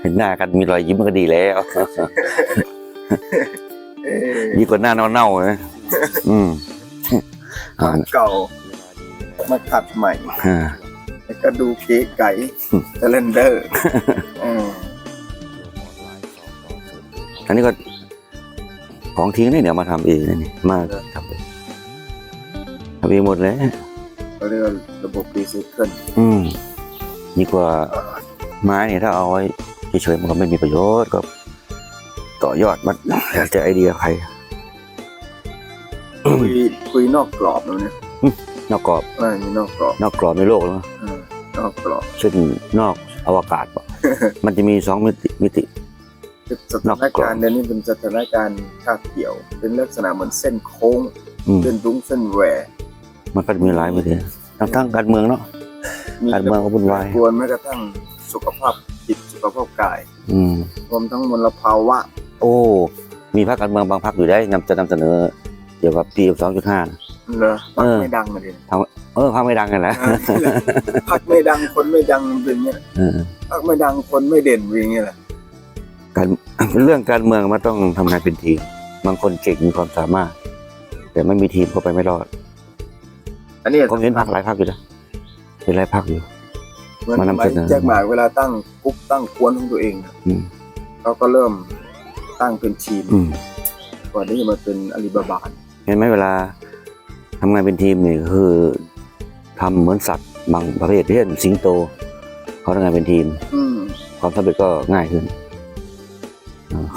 เห็นหน้ากันมีรอยยิ้มก็ดีแล้วเอ้ยดีกว่าหน้าเน่าๆนะอืมอ่าเก่ามาขัดใหม่อ่าแล้วก็ดูเก๋ไก่เทเลนเดอร์อืมอันนี้ก็ ของทิ้งนี่เดี๋ยวมาทำเองนะนี่มาทำเองทำเองหมดเลยเขาเรียกว่าระบบรีไซเคิลอืมดีกว่าไม้เนี่ยถ้าเอาไว้เฉยๆมันก็ไม่มีประโยชน์ก็ ต่อยอดมันแล้วแต่ไอเดียใครคุยคุยนอกกรอบแล้วเนี่ยนอกกรอบอ่ามีนอกกรอบ นอกกรอบในโลกแล้วอ่านอกกรอบเช่นนอกอวกาศปะมันจะมีสองมิติมิติ สถานการณ์เดี๋ยวนี้เป็นสถานการณ์คาบเกี่ยว เป็นลักษณะเหมือนเส้นโค้งอืมเส้นรุ้งเส้นแหวมันก็จะมีหลายมิติทั้งทั้งการเมืองเนาะการเมืองก็วุ่นวายกวนแม้กระทั่งสุขภาพจิตสุขภาพกาย อืมรวมทั้งมลภาวะ โอ้ มีพรรคการเมืองบางพรรคอยู่ได้นำจะนำเสนอเกี่ยวกับปีสองจุดห้าเหรอพักเออไม่ดังเลยเออพรรคไม่ดังกันแหละพักไม่ดังคนไม่ดังเป็นอย่างเงี้ยเออพักไม่ดังคนไม่เด่นเป็นอย่างเงี้ยแหละ การเรื่องการเมืองมันต้องทำงานเป็นทีม บางคนเก่งมีความสามารถ แต่ไม่มีทีมก็ไปไม่รอด อันนี้ผมเห็นพรรคหลายพรรคอยู่นะเห็นหลายพรรคอยู่เหมือนมานำสมัยเสนอแจ็คหมากเวลาตั้งกรุ๊ปตั้งกวนของตัวเองน่ะอืมเขาก็เริ่มตั้งเป็นทีมอืมก่อนที่จะมาเป็นอาลีบาบาเห็นไหมเวลาทำงานเป็นทีมนี่คือทำเหมือนสัตว์บางประเภทเช่นสิงโตเขาทำงานเป็นทีมอืมความสำเร็จก็ง่ายขึ้นอ่า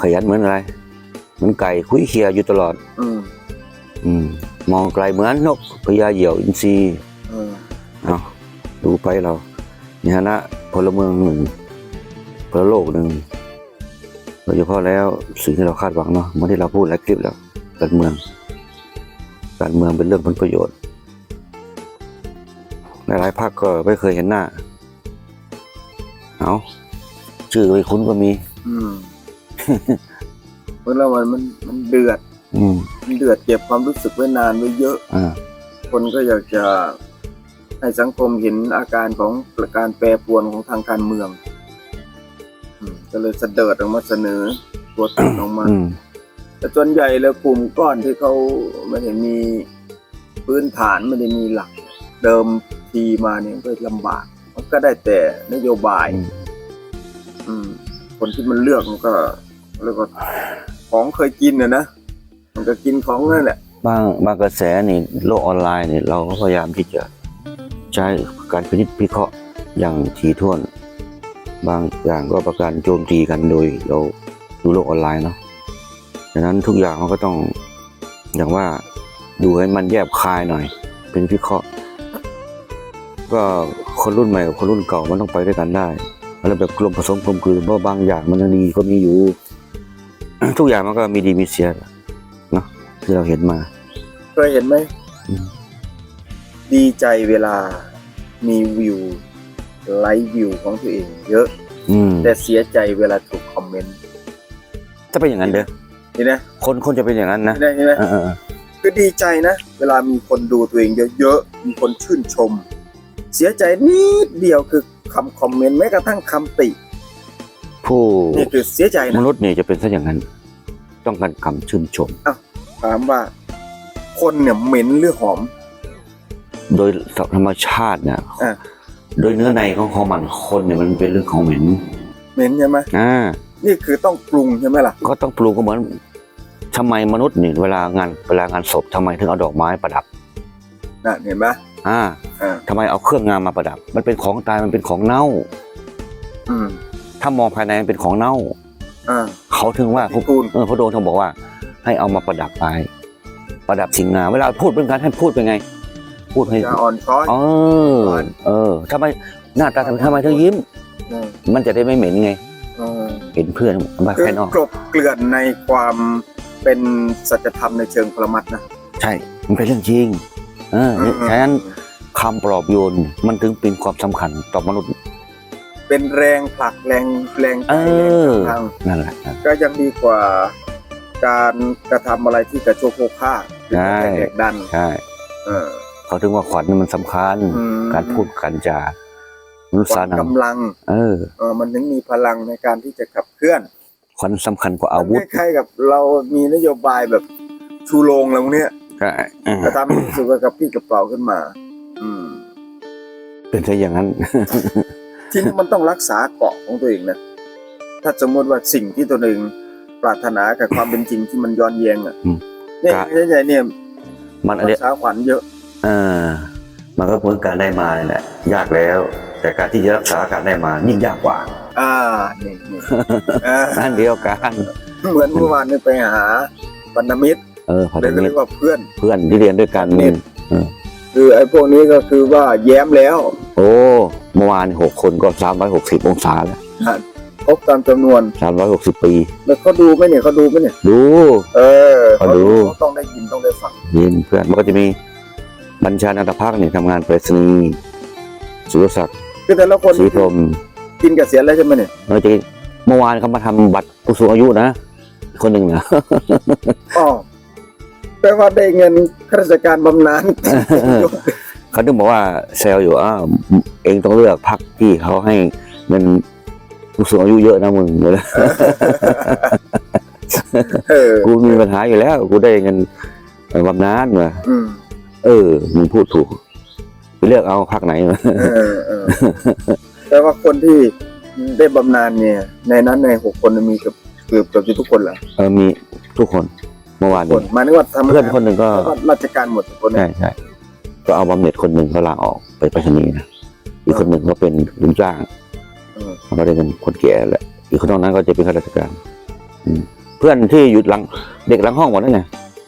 ขยันเหมือนอะไร เหมือนไก่คุยเคียอยู่ตลอด อืมอืมมองไกลเหมือนนกพญาเหยี่ยวอินทรีเออเอาดูไปเราในฐานะพลเมืองหนึ่งพลโลกหนึ่งโดยเฉพาะแล้วสิ่งที่เราคาดหวังเนาะเมื่อที่เราพูดหลายคลิปแล้วการเมือง การเมืองเป็นเรื่องผลประโยชน์หลายๆภาคก็ไม่เคยเห็นหน้า เอาชื่อไม่คุ้นก็มี อืม เพราะแล้วมันมันมันเดือด อืมมันเดือดเก็บความรู้สึกไว้นานไว้เยอะ อ่า คนก็อยากจะให้สังคมเห็นอาการของการแปรปรวนของทางการเมืองอืมก็เลยเสดอดออกมาเสนอตัวตนออกมา อืม แต่ส่วนใหญ่แล้วกลุ่มก้อนที่เขาไม่ได้มีพื้นฐานไม่ได้มีหลัก เดิมทีมาเนี่ยก็ลำบาก มันก็ได้แต่นโยบาย อืม อืม คนที่มันเลือกมันก็ เรียกว่าของเคยกินนะนะมันก็กินของนั่นแหละบางบางกระแสนี่โลกออนไลน์นี่เราก็พยายามที่จะใช้การพินิจพิเคราะห์อย่างถี่ถ้วน บางอย่างก็ประการโจมตีกันโดยเราดูโลกออนไลน์เนาะดังนั้นทุกอย่างมันก็ต้องอย่างว่าดูให้มันแยบคายหน่อย เป็นพิเคราะห์ ก็คนรุ่นใหม่กับคนรุ่นเก่ามันต้องไปด้วยกันได้แล้วแบบกลมผสมกลมกลืนเพราะบางอย่างมันยังดีก็มีอยู่ ทุกอย่างมันก็มีดีมีเสียเนาะที่เราเห็นมาเคยเห็นไหมอืมดีใจเวลามีวิวไลค์วิวของตัวเอง เยอะ อืมแต่เสียใจเวลาถูกคอมเมนต์จะเป็นอย่างนั้นเด้อเห็นไหมคนคนจะเป็นอย่างนั้นนะเห็นไหมเห็นไหมเออเออเออคือดีใจนะ เวลามีคนดูตัวเองเยอะๆมีคนชื่นชม เสียใจนิดเดียวคือคำคอมเมนต์แม้กระทั่งคำติ ผู้นี่คือเสียใจมนะนุษย์เนี่ยจะเป็นซะอย่างนั้น ต้องการคำชื่นชม ถามว่า คนเนี่ยเหม็นหรือหอม โดยธรรมชาติเนี่ยอะ โดยเนื้อในของของมันคนเนี่ยมันเป็นเรื่องของเหม็นเหม็นใช่ไหมอ่านี่คือต้องปรุงใช่ไหมล่ะก็ต้องปรุงก็เหมือนทำไมมนุษย์นี่เวลางานเวลางานศพทำไมถึงเอาดอกไม้ประดับนะเห็นไหมอ่าอ่าทำไมเอาเครื่องงานมาประดับ มันเป็นของตายมันเป็นของเน่า อืม ถ้ามองภายในมันเป็นของเน่า อ่า เขาถึงว่าพิกูล เออพระโดงทองบอกว่า ให้เอามาประดับไปประดับสิ่งงามเวลาพูดเป็นการให้พูดเป็นไง พูดให้จะอ่อนช้อย เออเออทำไมหน้าตาทำไมทำไมถึงยิ้มมมันจะได้ไม่เหม็นไง เออเห็นเพื่อนมาคือภายนอก กลบเกลื่อนในความเป็นสัจธรรมในเชิงปรมัตถ์นะใช่ มันเป็นเรื่องจริง เออฉะนั้นคำปลอบโยนมันถึงเป็นความสำคัญต่อมนุษย์ เป็นแรงผลักแรงแรงใจเอแรงอทางนั่นแหละก็ยังดีกว่าการกระทำอะไรที่กระโชกโคกฆ่าใช่ แตกดันใช่เออเขาถึงว่าขวัญมันสำคัญ อืมการพูดการจานุควาสามนังกำลังเออ เออมันถึงมีพลังในการที่จะขับเคลื่อนขวัญสำคัญกว่าอาวุธคล้ายๆกับเรามีนโยบายแบบชูโรงแล้วเนี้ยใช่อ่าจะทำให้รู้สึกว่ากับพี่กระเป๋าขึ้นมา อืม เป็นซะอย่างนั้น ทีนี้มันต้องรักษาเกาะของตัวเองนะถ้าสมมติว่าสิ่งที่ตัวเองปรารถนากับความเป็นจริงที่มันย้อนแย้งอะอืมเนี่ยครับเนี่ยเนี่ยมันอันรัเนี้ยกษาขวัญเยอะเออมันก็เหมือนการได้มาเนี่ยแหละยากแล้ว แต่การที่จะรักษาการได้มายิ่งยากกว่า อ่านี่นี่อ่านั่นเดียวกันเหมือนเมื่อวานเนี่ยไปหาบรรณมิตรเออพันเลยธก็มิเรีตยรกว่าเพื่อนเพื่อนที่เรียนด้วยกันเนี่ยเออคือไอ้พวกนี้ก็คือว่าแย้มแล้ว โอ้เมื่อวานหกคนก็สามร้อยหกสิบองศาแล้วครบตามจำนวนสามร้อยหกสิบปี แล้วเขาดูไหมเนี่ยเขาดูไหมเนี่ย ดู เออเขาดูเขาต้องได้ยินต้องได้ฟังยินเพื่อนมันก็จะมีบัญชานันทภาคเนี่ยทำงานไปรษณีย์สุรศักดิ์คือแต่ละคนศรีพรหมกินเกษียณแล้วใช่ไหมเนี่ยเออจะเมื่อวานเขามาทำบัตรผู้สูงอายุนะ คนหนึ่งนะอ๋อแปลว่าได้เงินข้าราชการบำนาญ เขาถึงบอกว่าเซลอยู่อ้าวเองต้องเลือกพักที่เขาให้เงินผู้สูงอายุเยอะนะมึงเลยเออกูมีปัญหาอยู่แล้ว กูได้เงินเอ่อบำนาญมาอืมเออมึงพูดถูกไปเลือกเอาพักไหนมาเออเออแปลว่าคนที่ได้บำนาญเนี่ย ในนั้นในหกคนมีเกือบเกือบเกือบจะทุกคนเหรอเออมีทุกคนเมื่อวานคนนี้หมายถึงว่าทำเพื่อนคนหนึ่งก็แล้วก็ราชการหมดทุกคนใช่ใช่ ก็เอาบำเหน็จคนหนึ่งเขาลาออกไปไปรษณีย์นะอีกคนหนึ่งก็เป็นลุงจ้างเออเขาก็ได้เป็นคนแก่แหละอีกคนนอกนั้นก็จะเป็นข้าราชการอืมเพื่อนที่อยู่หลัง เด็กหลังห้องหมดแล้วไง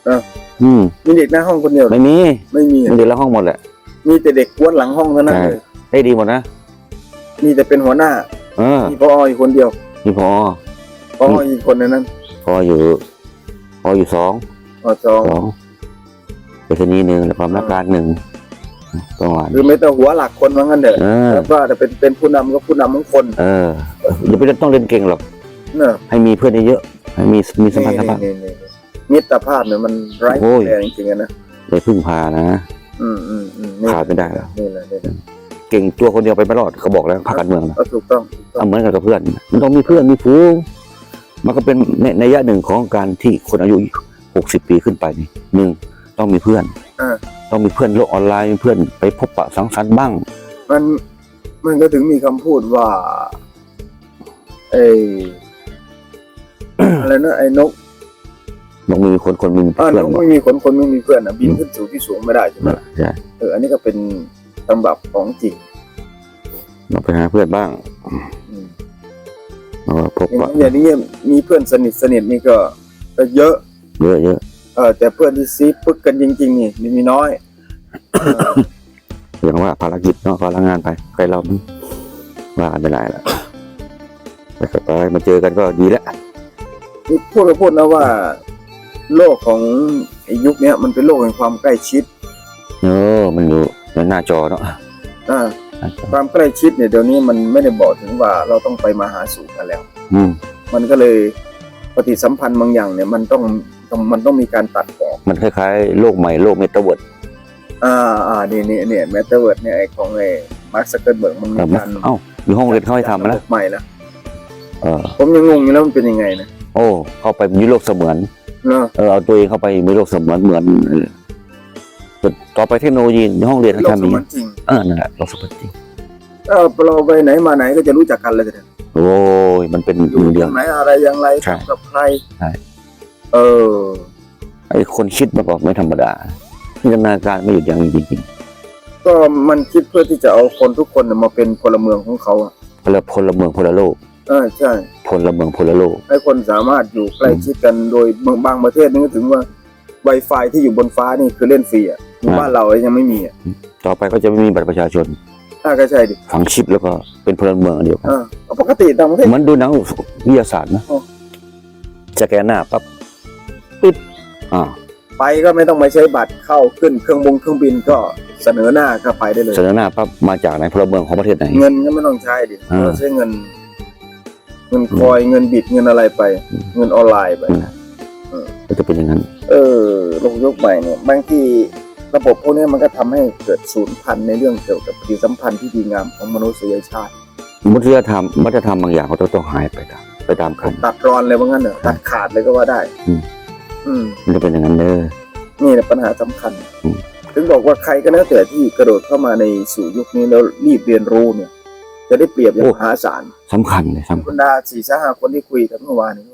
เอออืมมีเด็กหน้าห้องคนเดียวเหรอไม่มีไม่มีมีเด็กหลังห้องหมดแหละ มีแต่เด็กกวนหลังห้องเท่านั้นใช่ เลยได้ดีหมดนะมีแต่เป็นหัวหน้าเออมีพออยู่คนเดียวนี่พอพออีกคนในนั้นพออยู่พออยู่สองพอจองสองไปรษณีย์หนึ่งแล้วความราชการหนึ่ง ประมาณหรือไม่แต่หัวหลักคนว่างั้นเถอะเออ แล้วก็แต่เป็นเป็นผู้นำก็ผู้นำของคนเอออย่าไปต้องเล่นเก่งหรอกเนอะให้มีเพื่อนเยอะๆให้มีมีสัมพันธภาพ นี่นี่นี่มิตรภาพเนี่ยมันไร้โอ้ย แรงจริงๆอะนะเลยพึ่งพานะ อืมอืมอืมนี่ขาดไม่ได้หรอก นี่แหละนี่แหละเก่งตัวคนเดียวไปไม่รอดเขาบอกแล้วพรรคการเมืองนะก็ถูกต้องถูกต้อเอางเหมือนกันกับเพื่อน มันต้องมีเพื่อนมีฟูงมันก็เป็นในในยะหนึ่งของการที่คนอายุหกสิบปีขึ้นไปนี่หนึ่งต้องมีเพื่อนอ่า ต้องมีเพื่อนโลกออนไลน์มีเพื่อนไปพบปะสังสรรค์บ้าง มันมันก็ถึงมีคำพูดว่าไอ อะไรนะไอ้นกต้องมีคนคนมีอ่าเพื่นอนกหมดไม่มีขนคนไม่มีเพื่อนอะบินขึ้นสู่ที่สูงไม่ได้ใช่ไหมนั่นแหละใช่เอออันนี้ก็เป็นตำรับของจริงเราไปหาเพื่อนบ้างอืมเราก็พบอย่างปะอย่างนี้มีเพื่อนสนิทสนิทนี่ก็ก็เยอะ เยอะเยอะเออแต่เพื่อนที่ซีปึ๊กกันจริง ๆ นี่มีมีน้อยเอออย่างว่าภารกิจเนาะภารงานไปใครเราว่ากันไม่ได้ละไปก็ไปมาเจอกันก็ดีแล้วนี่พูดก็พูดนะว่า โลกของไอ้ยุคเนี้ยมันเป็นโลกแห่งความใกล้ชิดเออมันอยู่ในหน้าจอเนาะอ่าความใกล้ชิดเนี่ยเดี๋ยวนี้มันไม่ได้บอกถึงว่าเราต้องไปมาหาสู่กันแล้ว อืม มันก็เลยปฏิสัมพันธ์บางอย่างเนี่ยมันต้อง ต้องมันต้องมีการตัดออกมันคล้ายๆโลกใหม่โลกเมตาเวิร์ดอ่าอ่านี่นี่เนี่ยแมตเตอร์เวิร์ดเนี่ยไอ้ของไอ้มาร์คซักเกอร์เบิร์กมันมีเออไหมการเอ้าอยู่ห้องเรียนเขาให้ทำระนะบบใหม่แล้วเออผมยังงงอยู่แล้วมันเป็นยังไงนะโอ้เข้าไปมีโลกเสมือนเนาะเออเอาตัวเองเข้าไปมีโลกเสมือนเหมือนเออต่อไปเทคโนโลยีในห้องเรียนเขาโลกทำเสนี้มือนจริงเออนั่นแหละโลกเสมือนจริงเออเราไปไหนมาไหนก็จะรู้จักกันเลยทีเดียวโอ้ยมันเป็นอยู่มือเดีที่ยวไหนอะไรอย่างไรใช่ทำกับใครใช่ เออ ไอ้คนคิดมาบอกไม่ธรรมดาจินตนาการไม่หยุดยั้งจริงก็มันคิดเพื่อที่จะเอาคนทุกคนน่ะมาเป็นพลเมืองของเขาอะๆพลพลเมืองพลโลกเออใช่ พลเมืองพลโลก ให้คนสามารถอยู่ใกล้ชิดกันโดยบางบางประเทศนี่ก็ถึงว่า Wi-Fi ที่อยู่บนฟ้านี่คือเล่นฟรีอะอยู่อ่าบ้านเรายังไม่มีอะต่อไปก็จะไม่มีบัตรประชาชนอ่าก็ใช่ดิฝังชิปแล้วก็เป็นพลเมืองอันเดียวกันเออก็ปกติต่างประเทศ เหมือนดูหนังวิทยาศาสตร์นะอ๋อ สแกนหน้าปั๊บปึ๊บ อ่าไปก็ไม่ต้องไปใช้บัตรเข้าขึ้นเครื่องบงเครื่องบินก็เสนอหน้าก็ไปได้เลย เสนอหน้าปั๊บมาจากไหนพลเมืองของประเทศไหน เงินก็ไม่ต้องใช้ดิอ่า เราใช้เงิน เงินคอยเงินบิดเงินอะไรไปอืมเงินออนไลน์ไปอืมเออก็จะเป็นอย่างนั้น เออโลกยุคใหม่เนี่ยบางทีระบบพวกนี้มันก็ทำให้เกิดศูนย์พันธุ์ในเรื่องเกี่ยวกับปฏิสัมพันธ์ที่ดีงามของมนุษยชาติ มนุษยธรรมวัฒนธรรมบางอย่างเขาต้องต้องหายไปตามไปตามกัน ตัดรอนเลยว่างั้นเหรอตัดขาดเลยก็ว่าได้ อืม อืมมันจะเป็นอย่างนั้นเด้อ นี่แหละปัญหาสำคัญ อืม ถึงบอกว่าใครก็แล้วแต่ที่กระโดดเข้ามาในสู่ยุคนี้แล้วรีบเรียนรู้เนี่ย จะได้เปรียบอย่างมหาศาลสำคัญเลยสำบคัญรรดาสี่สหาคนที่คุยกันเมื่อวานนี้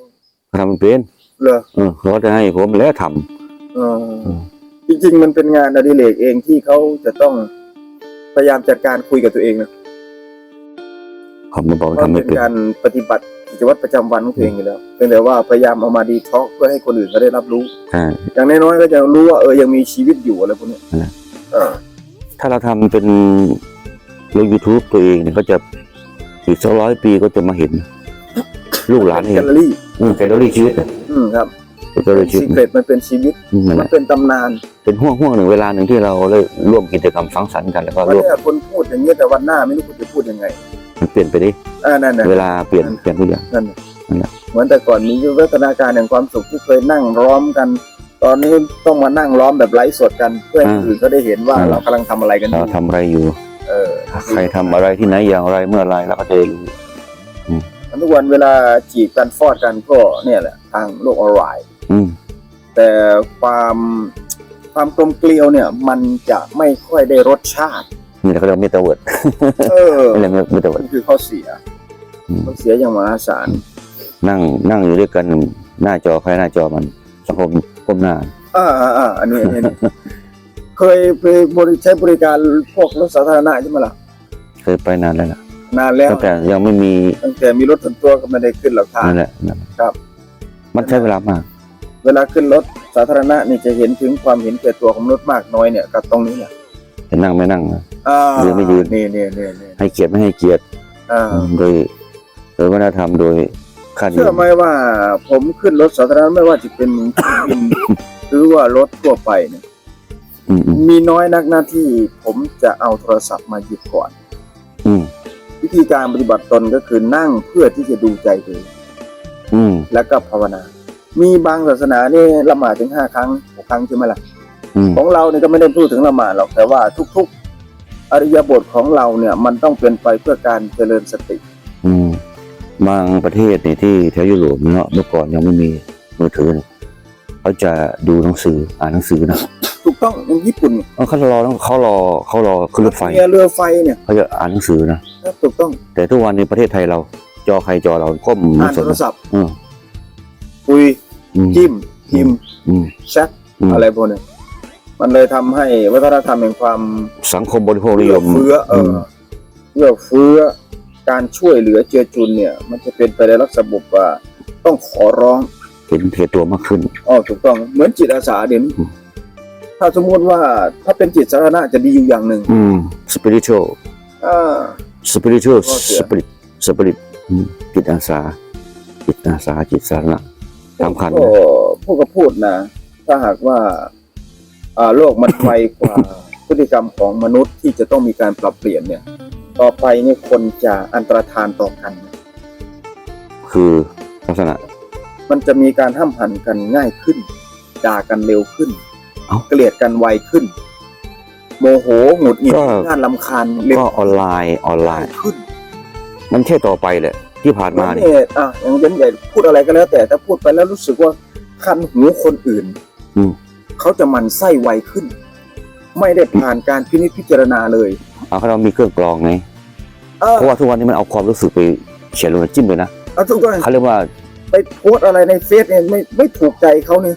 ทำมันเป็นเลยเออเขาจะให้ผมแล้วทำ เอออืมจริงๆ มันเป็นงานอดิเรกเองที่เขาจะต้องพยายามจัดการคุยกับตัวเองนะ ผมไม่บอกเพว่าราะทำไม่เป็นเป็นการปฏิบัติ กิจวัตรประจำวันของตัวเองอยู่แล้วเพียงแต่ว่าพยายามเอามาดีท็อกเพื่อให้คนอื่นเขาได้รับรู้ใช่อย่างน้อยๆก็จะรู้ว่าเออยังมีชีวิตอยู่อะไรพวกเนี้ยนั่นแหละเออถ้าเราทำเป็นลง YouTube ตัวเองเนี่ยก็จะอีกสักร้อยปีก็จะมาเห็น ลูกหลานแกเห็ลนเลอรี่อืมแกลเลอรี่ชีวิตอืมครับแกลเลอรี่ชีวิซีตเครตมันเป็นชีวิตอืมนั่นแหมันละเป็นตำนาน เป็นห่วงห่วงหนึ่งเวลาหนึ่งที่เราได้ร่วมกิจกรรมสังสรรค์กันแล้วก็วันร่วมนี้คนพูดอย่างนี้ยแต่วันหน้าไม่รู้คุณจะพูดยังไง มันเปลี่ยนไปดิ อ่านั่นน่ะ เวลาเปลี่ยนเปลี่ยนทุกอย่าง นั่นน่ะนั่นน่ะเหมือนแต่ก่อนมีวิวัฒนาการแห่งความสุขที่เคยนั่งล้อมกัน ตอนนี้ต้องมานั่งล้อมแบบไลฟ์สดกันเพื่อให้คนอื่นเขาได้เห็นว่าเรากำลังทำอะไรกันอเรายู่ทำอะไรอยู่ เออ ใครทำอะไรที่ไหนอย่างไรเมื่อไรเราก็จะได้รู้ ทุกวันเวลาจีบกันฟอดกันก็เนี่ยแหละทางโลกออนไลน์ อืม แต่ความความกลมเกลียวเนี่ย มันจะไม่ค่อยได้รสชาติ นี่แหละเขาเรียกเมตาเวิร์ดเออนี่แหละเมตาเวิร์ดนี่คือข้อเสียอื มข้อเสียอย่างมหาศาลนั่งนั่งอยู่ด้วยกันหน้าจอใครหน้าจอมันสังคมก้มหน้าอ่าอ่าอ่าอันนี้อันนี้เคยไปบริใช้บริการพวกรถสาธารณะใช่ไหมล่ะเคยไปนานแล้วล่ะนานแล้วตั้งแต่ยังไม่มีตั้งแต่มีรถส่วนตัวก็ไม่ได้ขึ้นหรอกทางนั่นแหละนั่นแหละครับ มันใช้เวลามาก เวลาขึ้นรถสาธารณะนี่จะเห็นถึงความเห็นแก่ตัวของมนุษย์มากน้อยเนี่ยกับตรงนี้แหละจะนั่งไม่นั่งนะอ่ายืนไม่ยืนนี่นี่นี่นี่ให้เกียรติไม่ให้เกียรติอ่าโดย โดยวัฒนธรรมโดยค่านิยเชื่อมไหมว่าผมขึ้นรถสาธารณะไม่ว่าจะเป็นเครื่องบิน หรือว่ารถทั่วไปเนี่ยอืมอืมมีน้อยนักหน้าที่ผมจะเอาโทรศัพท์มาหยิบก่อน อืมวิธีการปฏิบัติตนก็คือนั่งเพื่อที่จะดูใจตัวเองอืมแล้วก็ภาวนา มีบางศาสนานี่ละหมาดถึงห้าครั้งหกครั้งใช่ไหมล่ะ อืมของเราเนี่ยก็ไม่ได้พูดถึงละหมาดหรอกแต่ว่าทุก ๆ อริยบทของเราเนี่ยมันต้องเป็นไปเพื่อการเจริญสติ อืม บางประเทศเนี่ยที่แถวยุโรปเนาะเมื่อก่อนยังไม่มีมือถือเนี่ยเขาจะดูหนังสืออ่านหนังสือนะถูกต้องอย่างญี่ปุ่นเนี่ยเออเขารอเขารอเขารอขึ้นรถไฟเนี่ยเรือไฟเนี่ยเขาจะอ่านหนังสือนะถูกต้อง แต่ทุกวันในประเทศไทยเรา จอใครจอเราก้มอ่านสโทนรศัพท์เออคุยอืมจิ้มพิมพ์อืมแชทมอะไรพวกเนี้ยมันเลยทำให้วัฒนธรรมแห่งความสังคมบริโภคนิยเอื้อมเฟื้อเอออเอื้อเฟื้อ การช่วยเหลือเจือจุนเนี่ย มันจะเป็นไปในลักษณะบบว่าต้องขอร้องเห็นเทตัวมากขึ้นอ๋อถูกต้องเหมือนจิตอาสาเดี๋ยวนี้อืมถ้าสมมติว่าถ้าเป็นจิตสาธารณะจะดีอยู่อย่างหนึ่งอืม spiritual อ่า spiritual ข้อเสีย spirit spirit อืมจิตอาสา จิตอาสาจิตสาธารณะสำคัญก็นะพูดก็พูดนะ ถ้าหากว่า อ่าโลกมันไวกว่าพฤติกรรมของมนุษย์ที่จะต้องมีการปรับเปลี่ยนเนี่ย ต่อไปเนี่ยคนจะอันตรธานต่อกัน คือลักษณะ มันจะมีการห้ามหันกันง่ายขึ้น ด่ากันเร็วขึ้น เอ้า เกลียดกันไวขึ้น โมโหหงุดหงิดก็งานลำคาญเร็วก็ออนไลน์ออนไลน์ ขึ้นมันใช่ต่อไปแหละที่ผ่านมาเนี่ยเนี่ยอะอย่างเย็นใหญ่พูดอะไรก็แล้ว แต่ถ้าพูดไปแล้วรู้สึกว่าคันหูคนอื่นอืม เขาจะหมันไส้ไวขึ้น ไม่ได้ผ่านการพินิจพิจารณาเลย เอาเขาเรามีเครื่องกรองไงเออเพราะว่าทุกวันนี้มันเอาความรู้สึกไปเขียนลงในจิ้มเลยนะเอาทุกคนเขาเรียกว่าไปโพสต์อะไรในเฟซเนี่ยไม่ไม่ถูกใจเขาเนี่ย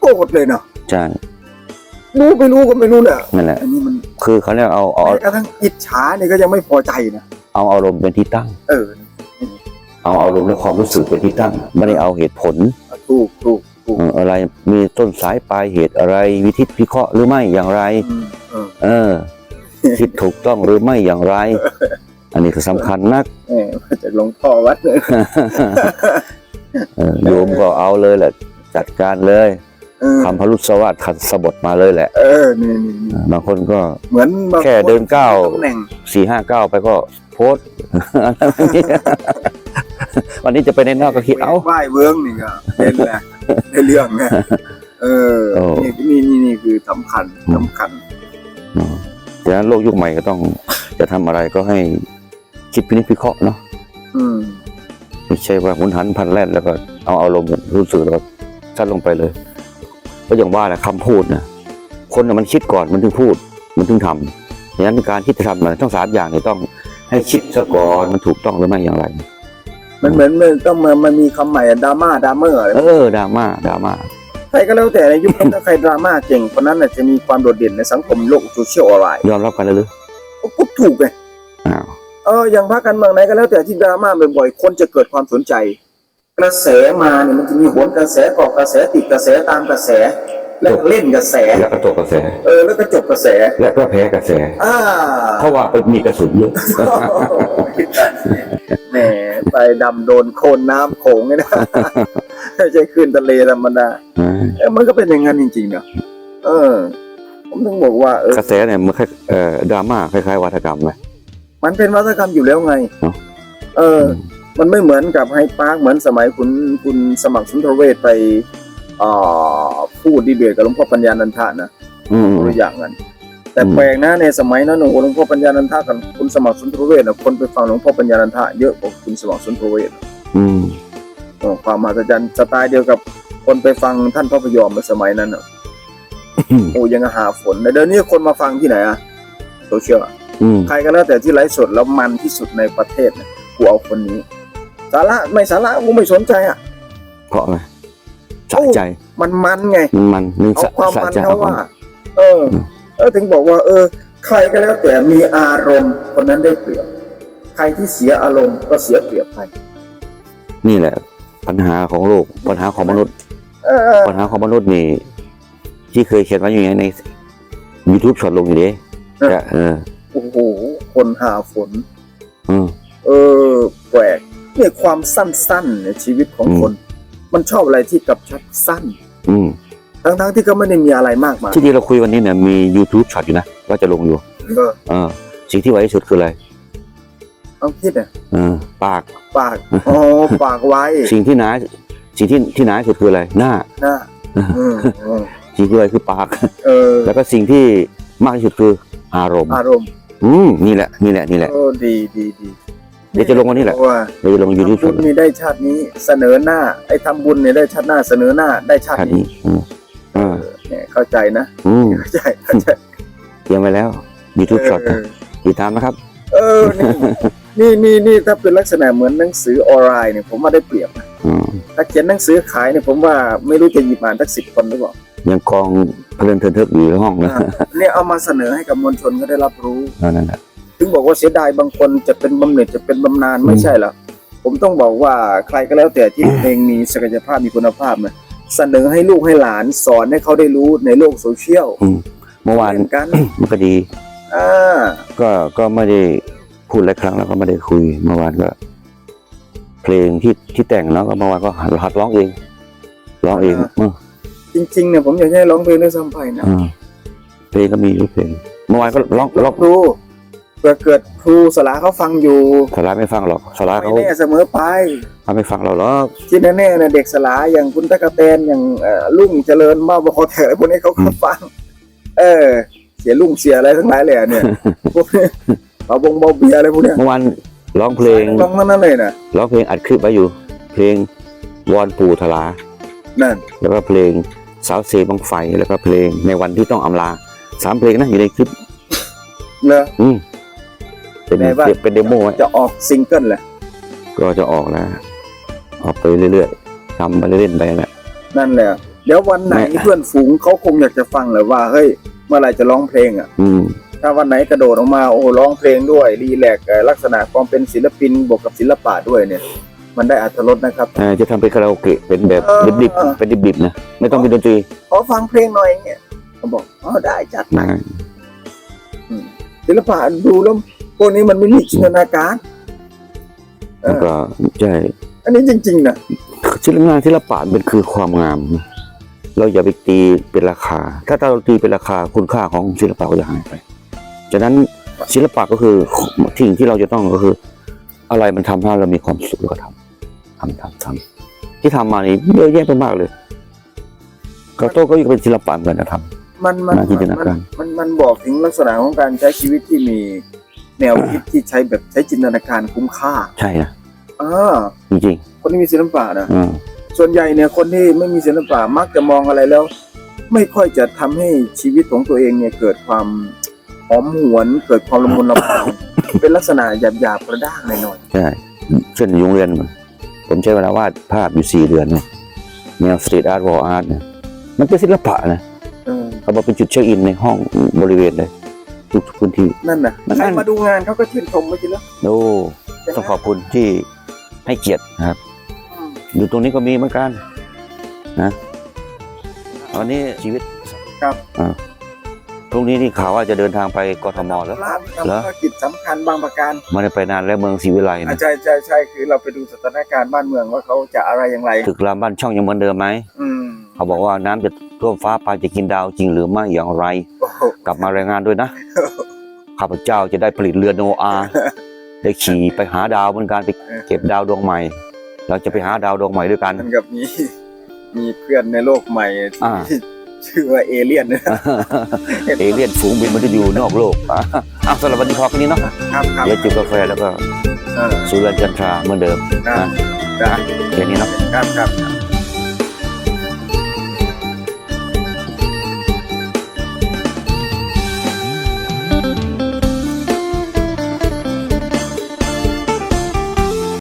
โกรธเลยเนาะใช่รู้ไม่รู้ก็ไม่รู้เนี่ยนั่นแหละอันนี้มันคือเขาเรียกเอาเอาแม้กระทั่งอิจฉาเนี่ยก็ยังไม่พอใจนะเอาอารมณ์เป็นที่ตั้ง เออ เอาอารมณ์และความรู้สึกเป็นที่ตั้ง ไม่ได้เอาเหตุผลถูกถูกถูกเอ่ออะไรมีต้นสายปลายเหตุอะไรวิธีพิเคราะห์หรือไม่อย่างไรอืมเออ เออคิดถูกต้องหรือไม่อย่างไร อันนี้คือสำคัญนักแหมมาจากหลวงพ่อวัดเลยเออโยมก็เอาเลยแหละ จัดการเลยเออทำพรุษวาสขัดสบทมาเลยแหละเออนี่นี่นี่บางคนก็ เหมือนบางแค่เดินก้าว ตำแหน่งสี่ห้าเก้าไปก็โพสต์อะไรแบบนี้วันนี้จะไปในนอกก็คิดเอ้า ไหว้เวิ้งนี่ก็เป็นแหละในเรื่องนะเออโอ้นี่นี่นี่นี่คือสำคัญสำคัญอื มฉะนั้นโลกยุคใหม่ก็ต้องจะทำอะไรก็ให้คิดพินิจพิเคราะห์เนาะอืมไม่ใช่ว่าหุนหันพลันแล่นแล้วก็เอาอารมณ์รู้สึกแล้วก็ซัดลงไปเลย ก็อย่างว่าแหละคำพูดนะคนน่ะมันคิดก่อนมันถึงพูด มันถึงทำฉะนั้นการคิดจะทำมันต้องสามอย่างเนี่ยต้องให้คิดซะก่อนมันถูกต้องหรือไม่อย่างไรมันเหมือนมันต้องมามันมีคำใหม่ดราม่าดราม่าอะไรเออดราม่าดราม่า ใครก็แล้วแต่ในยุคนั้นถ้าใครดราม่าเก่งคนนั้นน่ะจะมีความโดดเด่นในสังคมโลกโซเชียลออนไลน์ยอมรับกันเลยหรือก็ถูกไงอ้าวเอออย่างพรรคการเมืองไหนก็แล้วแต่ที่ดราม่าบ่อยๆคนจะเกิดความสนใจ กระแสมาเนี่ยมันจะมีโหนกระแสเกาะกระแสติดกระแสตามกระแส แล้วก็เล่นกระแสแล้วก็ตกกระแส เออแล้วก็จบกระแสและก็แพ้กระแสอ่าเพราะว่ามีกระสุนเยอะแหม ไปดำโดนโคลนน้ำโขงไงนะไม่ใช่ขึ้นทะเลธรรมดาอ่าเออมันก็เป็นอย่างนั้นจริงๆเนาะเออ ผมต้องบอกว่าเออกระแสเนี่ยมันคล้ายเอ่อดราม่าคล้ายๆวัฒกรรมไหมมันเป็นวัฒกรรมอยู่แล้วไงเนอะเออ มันไม่เหมือนกับไฮปาร์คเหมือนสมัยคุณคุณสมัครสุนทรเวชไปอ่าพูดดีเบตกับหลวงพ่อปัญญานันทานะอืมตัวอย่างนั้น แต่อืมแปลกนะในสมัยนั้นโอ้โหหลวงพ่อปัญญานันทากับคุณสมัครสุนทรเวชนะคนไปฟังหลวงพ่อปัญญานันทาเยอะกว่าคุณสมัครสุนทรเวชอืมโอ้ความมหัศจรรย์สไตล์เดียวกับคนไปฟังท่านพระพยอมในสมัยนั้นอะอืมโอ้ยังหาฝนแต่เดี๋ยวนี้คนมาฟังที่ไหนอะโซเชียลอะอืมใครก็แล้วแต่ที่ไลฟ์สดแล้วมันที่สุดในประเทศเนี่ยกูเอาคนนี้ สาระไม่สาระกูไม่สนใจอะเพราะอะไรสะใจ มันมันไงมันหนึ่งเอาสะความสะมันใจเขาเอาควาว่ามเออ เออถึงบอกว่า เออ ใครก็แล้วแต่มีอารมณ์คนนั้นได้เปรียบ ใครที่เสียอารมณ์ก็เสียเปรียบไปนี่แหละ ปัญหาของโลกปัญหาของมนุษย์เออปัญหาของมนุษย์นี่ ที่เคยเขียนไว้อยู่ใน YouTube ช็อตลงอยู่ดิจะเออโอ้โหคนหาฝนอืมเออแปลกเนี่ยความสั้นๆในชีวิตของอืมคน มันชอบอะไรที่กับชัดสั้น อื มทั้งๆที่ก็ไม่ได้มีอะไรมากมายที่ที่เราคุยวันนี้เนี่ยมี YouTube ช็อตอยู่นะ ว่าจะลงอยู่เออเออสิ่งที่ไวที่สุดคืออะไรต้องคิดอะเออปาก ปากอ๋อปากไว้สิ่งที่หนาสิ่งที่ที่หนาที่สุดคืออะไร หน้าหน้าอืมอืมสิ่งที่ไวคือปาก เออแล้วก็สิ่งที่มากที่สุดคืออารมณ์ อารมณ์อืมนี่แหละนี่แหละนี่แหละ โอ้ดีดีดีเดี๋ยวจะลงวันนี้แหละว่าเราจะลง YouTube ทำช็บุอตญนี่ได้ชาตินี้เสนอหน้า ไอ้ทำบุญเนี่ยได้ชาติหน้าเสนอหน้าได้ชาติช็อตนี้นี้อืม อ่าเนี่ยเข้าใจนะอืมเข้าใจเข้าใจเตรียมไว้แล้ว YouTube ช็อตเออติดตามนะครับ เออนี่นี่นี่นี่ถ้าเป็นลักษณะเหมือนหนังสือออนไลน์เนี่ยผมว่าได้เปรียบนะอืมถ้าเขียนหนังสือขายเนี่ยผมว่าไม่รู้จะหยิบอ่านสักสิบคนหรือเปล่ายังกองเพลินเทินเทิบอยู่ในห้องนะอ่าเนี่ยเอามาเสนอให้กับมวลชนก็ได้รับรู้นั่นแหละถึงบอกว่าเสียดายบางคนจะเป็นบำเหน็จจะเป็นบำนาญไม่ใช่หรอกผมต้องบอกว่าใครก็แล้วแต่ที่เพลงมีศักยภาพมีคุณภาพนะ เสนอให้ลูกให้หลานสอนให้เขาได้รู้ในโลกโซเชียลเมื่อวานเล่นกัน มันก็ดี อ่า ก็ก็ไม่ได้พูดหลายครั้งแล้วก็ไม่ได้คุย เมื่อวานก็ เพลงที่ที่แต่งแล้วก็เมื่อวานก็หัดร้องเองร้องเองเออจริงๆเนี่ยผมอยากให้ร้องเพลงด้วยซ้ำไปนะเออเพลงก็มีอยู่เพลงเมื่อวานก็ร้องร้อง ครู เผื่อเกิดครูสลาเขาฟังอยู่สาระไม่ฟังหรอกสาระไม่เขาแน่เสมอไปเขาไม่ฟังเราหรอกที่แน่ๆเนี่ยเด็กสลาอย่างคุณตะกะแตนอย่างเอ่อลุงเจริญมาบคอแถอะไรพวกนี้เขาก็ฟัง เออ เสียลุงเสียอะไรทั้งหลายเลยอะเนี่ยพวกนี้เบาบงเบาเบียร์อะไรพวกเนี้ยเมื่อวานร้องเพลงร้องนั้นเลยนะร้องเพลงอัดคลิปไว้อยู่ เพลงวอนปู่ทลานั่นแล้วก็เพลงสาวเซบังไฟแล้วก็เพลงในวันที่ต้องอำลาสามเพลงนะอยู่ในคลิปเลยอืม เป็นไหนว่าเป็นเดโมไว้จะออกซิงเกิลแหละก็จะออกแล้วออกไปเรื่อยๆทำไปเล่นๆไปแหละนั่นแหละเดี๋ยววันไหนไม่เพื่อนฝูงเขาคงอยากจะฟังแหละว่าเฮ้ยเมื่อไหร่จะร้องเพลงอะอืมถ้าวันไหนกระโดดออกมาโอ้ร้องเพลงด้วยรีแลกซ์เอ่อลักษณะความเป็นศิลปินบวกกับศิลปะด้วยเนี่ย มันได้อัตรสนะครับเอ่อจะทำเป็นคาราโอเกะเป็นแบบเออดิบๆเป็นดิบๆนะไม่ต้องมีดนตรีขอฟังเพลงหน่อยเนี่ยเขาบอกอ๋อได้จัดนะอืมศิลปะดูแล้วพ วกนี้มันไม่มีจินตนาการเอแล้วอก็ใช่อันนี้จริง ๆนะศิลปงานศิลปะเป็นคือความงาม เราอย่าไปตีเป็นราคา ถ้าเราตีเป็นราคาคุณค่าของศิลปะก็จะหายไปฉะนั้นศิลปะก็คือสิ่งที่เราจะต้องก็คือ อะไรมันทำให้เรามีความสุขแล้วก็ทำทำทำทที่ทำมานี่เยอะแยะไปมากเลยกระโต้ก็ยังเป็นศิลปะเหมือนกันนะครับมันมันน่าจินตนาการมันมันบอกถึงลักษณะของการใช้ชีวิตที่มี แนวคิดที่ใช้แบบใช้จินตนาการคุ้มค่า ใช่นะอ่าจริงคนที่มีศิลปะนะๆอืมส่วนใหญ่เนี่ยคนที่ไม่มีศิลปะมักจะมองอะไรแล้ว ไม่ค่อยจะทำให้ชีวิตของตัวเองเนี่ยเกิดความหอมหวน เกิดความละมุนละไม เป็นลักษณะหยาบๆกระด้างหน่อยใช่เช่นอยู่โรงเรียนมันผมใช้เวลาวาดภาพอยู่สี่เดือนเนี่ยแนวสตรีทอาร์ตวอลอาร์ตเนี่ยมันเป็นศิลปะนะๆเออเขาบอกเป็นจุดเช็คอินในห้องบริเวณเลย ทุกพื้นที่ นั่นน่ะมันใครนั่นมาดูงานเขาก็ชื่นชมไม่ใช่เหรอโอ้ต้องขอบคุณที่ให้เกียรตินะครับอืมอยู่ตรงนี้ก็มีเหมือนกัน นะ ตอนนี้ชีวิตครับอ่าพรุ่งนี้ที่ข่าวว่าจะเดินทางไปกทมแล้วลาบเหรอทำภารกิจสำคัญบางประการไมาได้ไปนานแล้วเมืองศรีวิไลอะนะใช่ใช่ใช่คือเราไปดูสถานการณ์บ้านเมืองว่าเขาจะอะไรอย่างไรตึกรามบ้านช่องยังเหมือนเดิมไหมอืมเขาบอกว่าน้ำจะ ท่วมฟ้าปลาจะกินดาวจริงหรือไม่อย่างไรโอ้โหกลับมารายงานด้วยนะ ข้าพเจ้าจะได้ผลิตเรือโนอาห์ได้ขี่ไปหาดาวเหมือนกันไปเก็บดาวดวงใหม่ เราจะไปหาดาวดวงใหม่ด้วยกันมันกับมีมีเพื่อนในโลกใหม่อ่าที่ชื่อว่าเอเลี่ยนนะเอเลี่ยนฝูงบินมาอยู่นอกโลกอะอะสำหรับวันนี้พอแค่นี้เนาะครับครับเดี๋ยวจิบกาแฟแล้วก็เออสุริยันจันทราเหมือนเดิมครับนะได้แค่นี้เนาะครับครับ